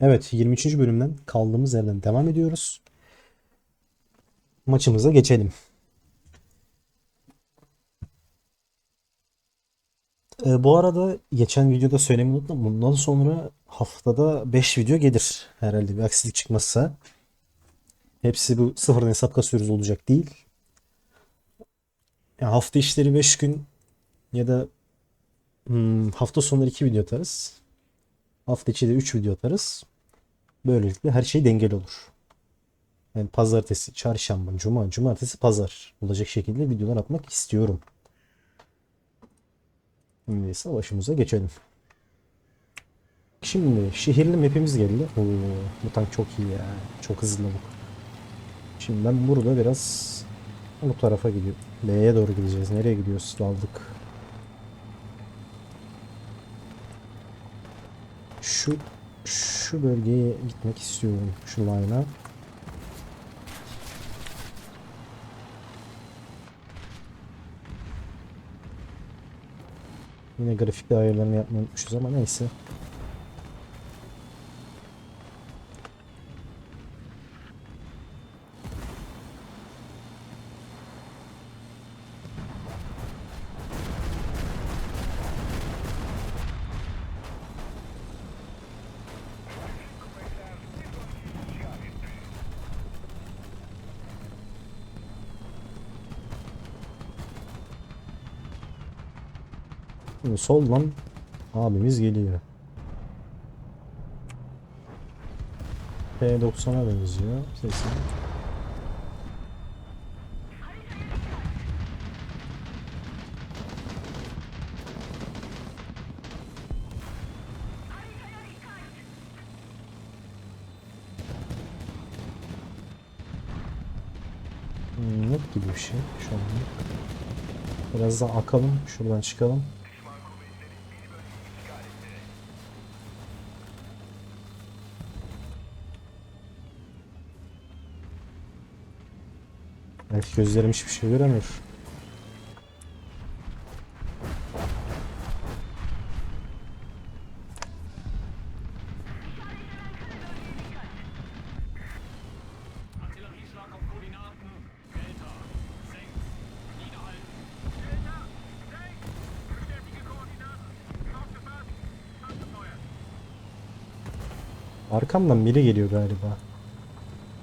Evet 23. bölümden kaldığımız yerden devam ediyoruz. Maçımıza geçelim. Ee, bu arada geçen videoda söylemeyi unuttum. Bundan sonra haftada 5 video gelir. Herhalde bir aksilik çıkmazsa. Hepsi bu sıfırdan hesap kasıyoruz olacak değil. Yani hafta işleri 5 gün ya da hmm, hafta sonları 2 video atarız. Hafta içi de 3 video atarız. Böylelikle her şey dengeli olur. Yani pazartesi, çarşamba, cuma, cumartesi, pazar olacak şekilde videolar atmak istiyorum. Şimdi savaşımıza geçelim. Şimdi şehirli map'imiz geldi. Oo, bu tank çok iyi ya. Çok hızlı bu. Şimdi ben burada biraz bu tarafa gidiyorum. B'ye doğru gideceğiz. Nereye gidiyoruz? Daldık. Şu şu bölgeye gitmek istiyorum. Şu line'a. Yine grafik ayarlarını yapmayı unutmuşuz ama neyse. Şimdi soldan abimiz geliyor. P90'a benziyor sesi. Hmm, Net gibi bir şey şu an. Biraz daha akalım. Şuradan çıkalım. Evet gözlerim hiçbir şey göremiyor. Artillerieschlag auf Koordinaten. Delta. 6. Niederhalten. Arkamdan biri geliyor galiba.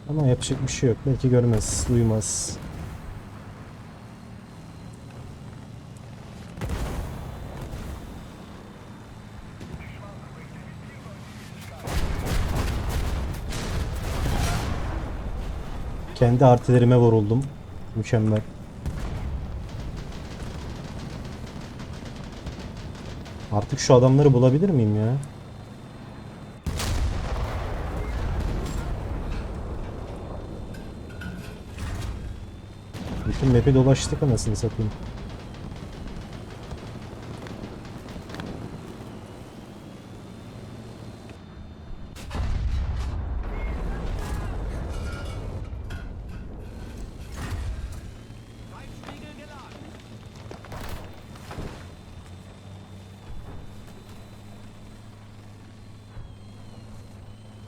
Ama yapacak bir şey yok. Belki görmez, duymaz. Kendi artilerime vuruldum. Mükemmel. Artık şu adamları bulabilir miyim ya? Bütün map'i dolaştık anasını satayım.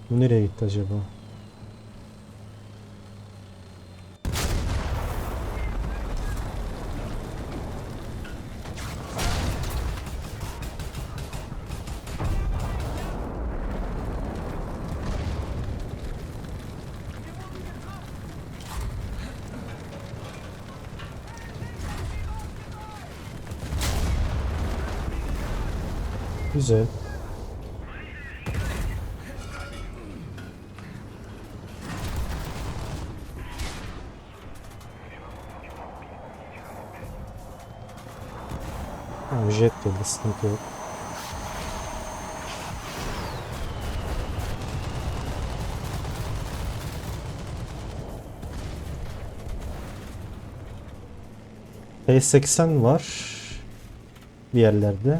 Bu nereye gitti acaba? Güzel. Ha, jet geldi sıkıntı yok. P80 var bir yerlerde.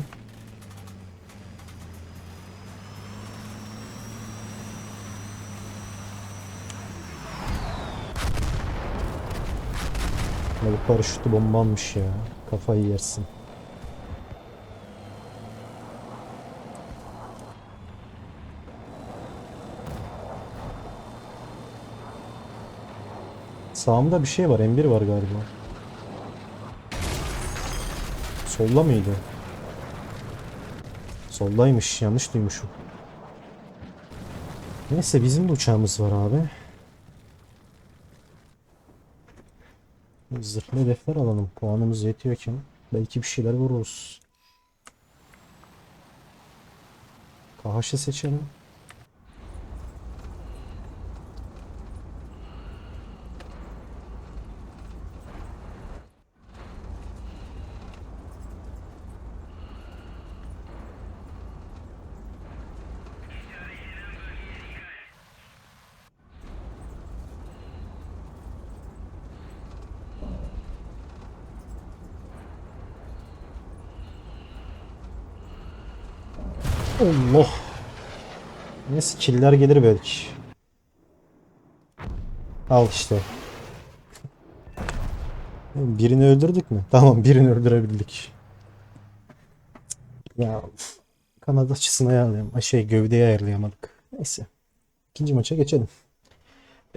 bu paraşütü bombanmış ya. Kafayı yersin. Sağımda bir şey var. M1 var galiba. Solda mıydı? Soldaymış. Yanlış duymuşum. Neyse bizim de uçağımız var abi. Zırhlı hedefler alalım. Puanımız yetiyorken belki bir şeyler vururuz. KH'ı seçelim. Allah. Neyse killer gelir belki. Al işte. Birini öldürdük mü? Tamam birini öldürebildik. Ya kanat açısını ayarlayalım. Ay, Şey gövdeyi ayarlayamadık. Neyse. İkinci maça geçelim.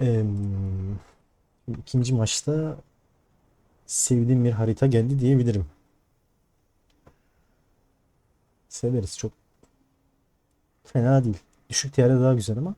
Eee, ikinci maçta sevdiğim bir harita geldi diyebilirim. Severiz çok Fena değil. Düşük tiyarda daha güzel ama.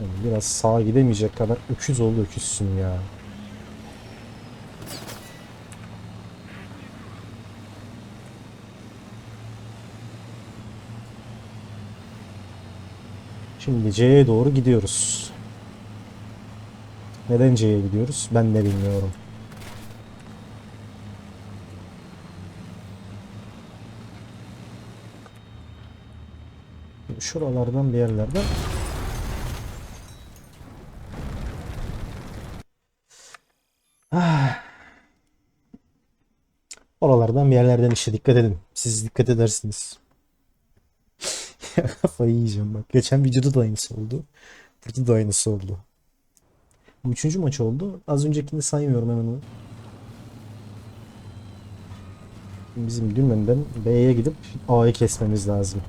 Yani biraz sağa gidemeyecek kadar öküz oldu öküzsün ya. Şimdi C'ye doğru gidiyoruz. Neden C'ye gidiyoruz? Ben de bilmiyorum. Şuralardan bir yerlerden Oralardan bir yerlerden işte dikkat edin. Siz dikkat edersiniz. Kafayı yiyeceğim bak. Geçen videoda da aynısı oldu. Burada da aynısı oldu. Bu üçüncü maç oldu. Az öncekini saymıyorum hemen onu. Bizim dümenden B'ye gidip A'yı kesmemiz lazım.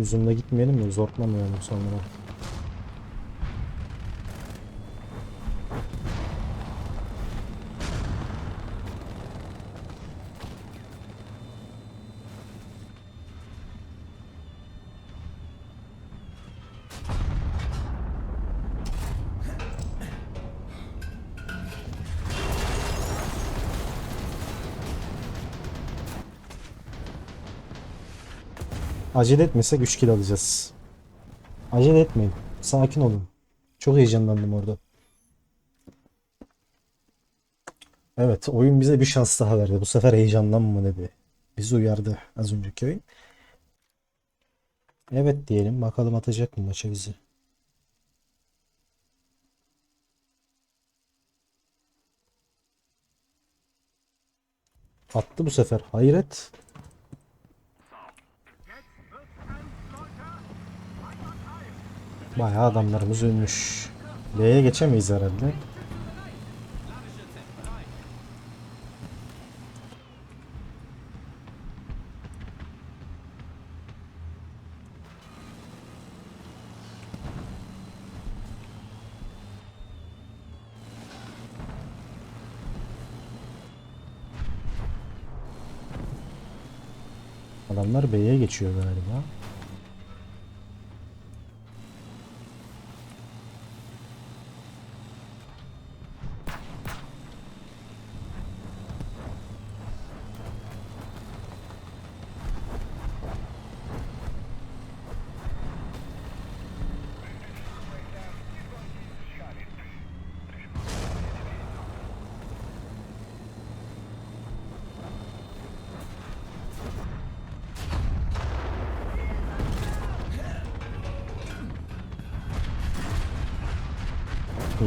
Uzunla gitmeyelim mi? Zortlamayalım sonra. Acele etmesek 3 kill alacağız. Acele etmeyin. Sakin olun. Çok heyecanlandım orada. Evet, oyun bize bir şans daha verdi. Bu sefer heyecanlanma dedi. Bizi uyardı az önceki oyun. Evet diyelim. Bakalım atacak mı maça bizi. Attı bu sefer. Hayret. Bayağı adamlarımız ölmüş. L'ye geçemeyiz herhalde. Adamlar B'ye geçiyor galiba.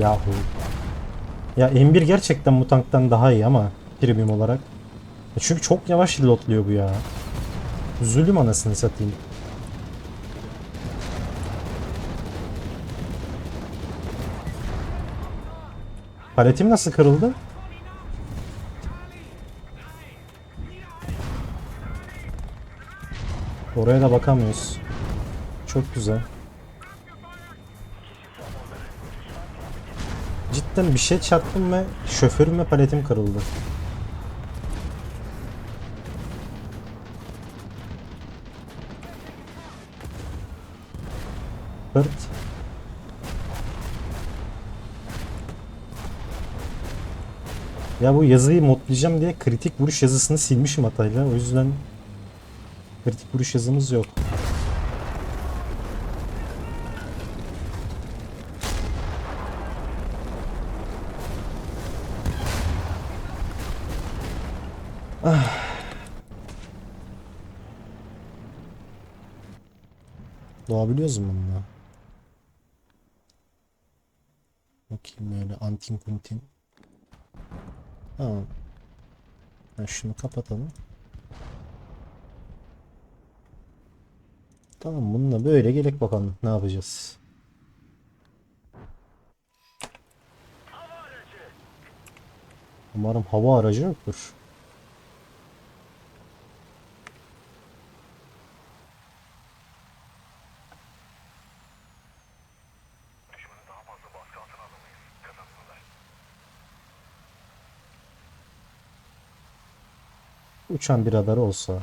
Yahu. Ya M1 gerçekten bu tanktan daha iyi ama premium olarak. Çünkü çok yavaş reloadluyor bu ya. Zulüm anasını satayım. Paletim nasıl kırıldı? Oraya da bakamıyoruz. Çok güzel. Cidden bir şey çarptım ve şoförüm ve paletim kırıldı. Hırt. Ya bu yazıyı modlayacağım diye kritik vuruş yazısını silmişim hatayla. O yüzden kritik vuruş yazımız yok. Doğabiliyoruz mu bununla? Bakayım böyle antin kuntin. Tamam. Ha, şunu kapatalım. Tamam bununla böyle gerek bakalım ne yapacağız. Umarım hava aracı yoktur. Uçan bir radar olsa.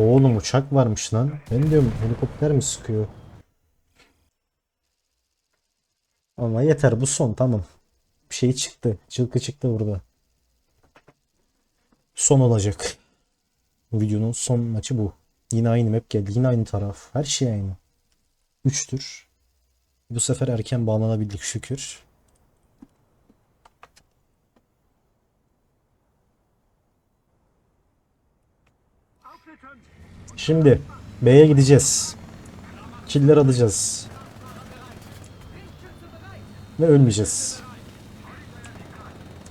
Oğlum uçak varmış lan. Ben diyorum helikopter mi sıkıyor? Ama yeter bu son tamam. Bir şey çıktı. Çılkı çıktı burada. Son olacak. Videonun son maçı bu. Yine aynı map geldi. Yine aynı taraf. Her şey aynı. Üçtür. Bu sefer erken bağlanabildik şükür. Şimdi B'ye gideceğiz. Killer alacağız. Ve ölmeyeceğiz.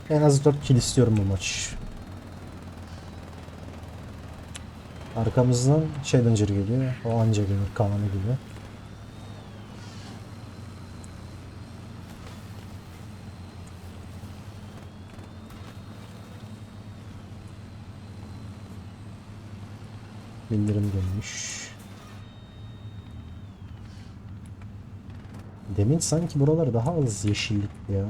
En az 4 kill istiyorum bu maç. Arkamızdan Challenger geliyor. O anca gelir. Kaan'ı gibi. Bildirim gelmiş. Demin sanki buralar daha az yeşillikti ya.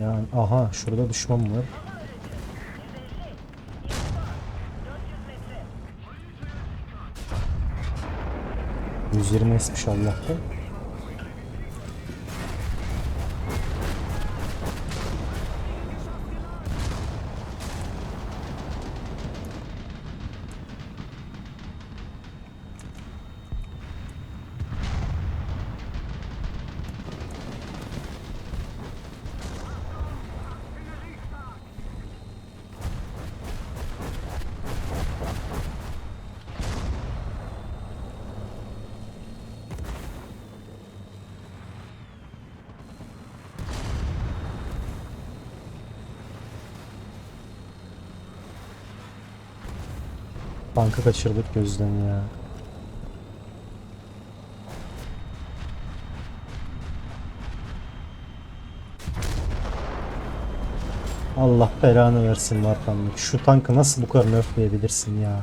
Yani aha şurada düşman var. ...120 esmiş Allah'tan. Banka kaçırdık gözden ya. Allah belanı versin Vartanlık. Şu tankı nasıl bu kadar nerfleyebilirsin ya?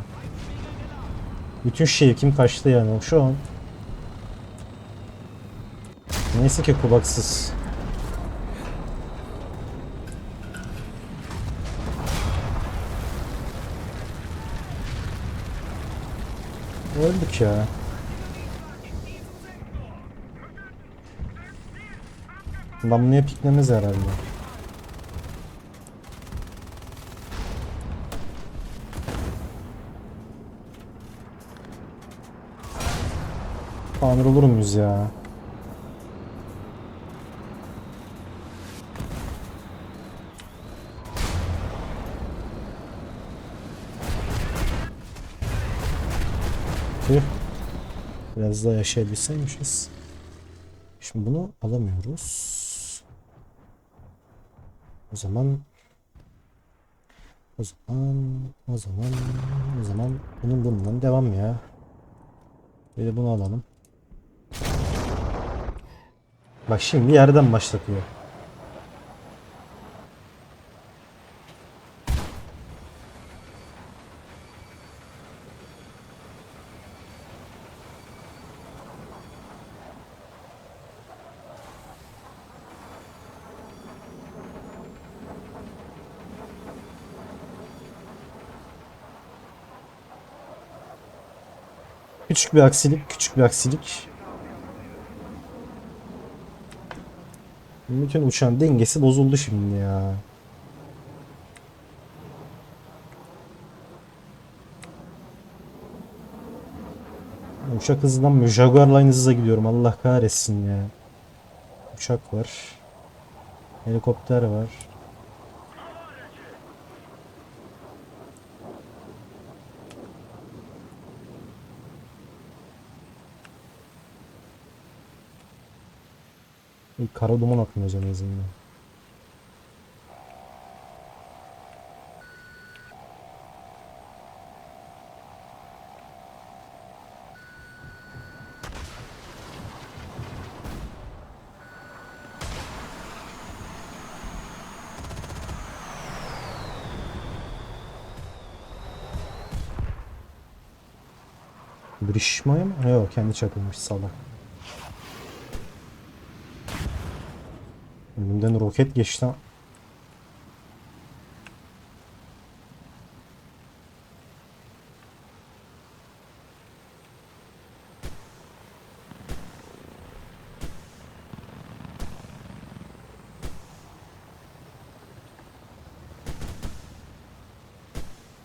Bütün şevkim kaçtı yani şu an. Neyse ki kulaksız. Öldük ya. Damlaya piklemez herhalde. Tamir olur muyuz ya? Tüh. Biraz daha yaşayabilseymişiz. Şimdi bunu alamıyoruz. O zaman o zaman o zaman o zaman bunun bundan devam ya. Bir de bunu alalım. Bak şimdi yerden başlatıyor. Küçük bir aksilik, küçük bir aksilik. Bütün uçağın dengesi bozuldu şimdi ya. Uçak hızlanmıyor. Jaguar'la aynı hızla gidiyorum. Allah kahretsin ya. Uçak var. Helikopter var. Bir kara duman atmıyoruz en azından. Mı? Yok kendi çakılmış salak. Önümden roket geçti.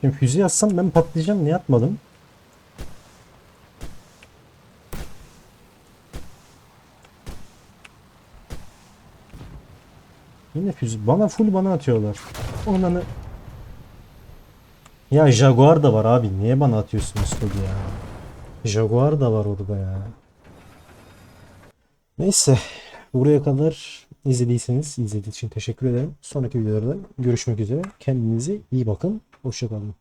Şimdi füze atsam ben patlayacağım. Niye atmadım? Yine. Bana full bana atıyorlar. Onanı. Ya Jaguar da var abi. Niye bana atıyorsunuz full ya? Jaguar da var orada ya. Neyse. Buraya kadar izlediyseniz izlediğiniz için teşekkür ederim. Sonraki videolarda görüşmek üzere. Kendinize iyi bakın. Hoşçakalın.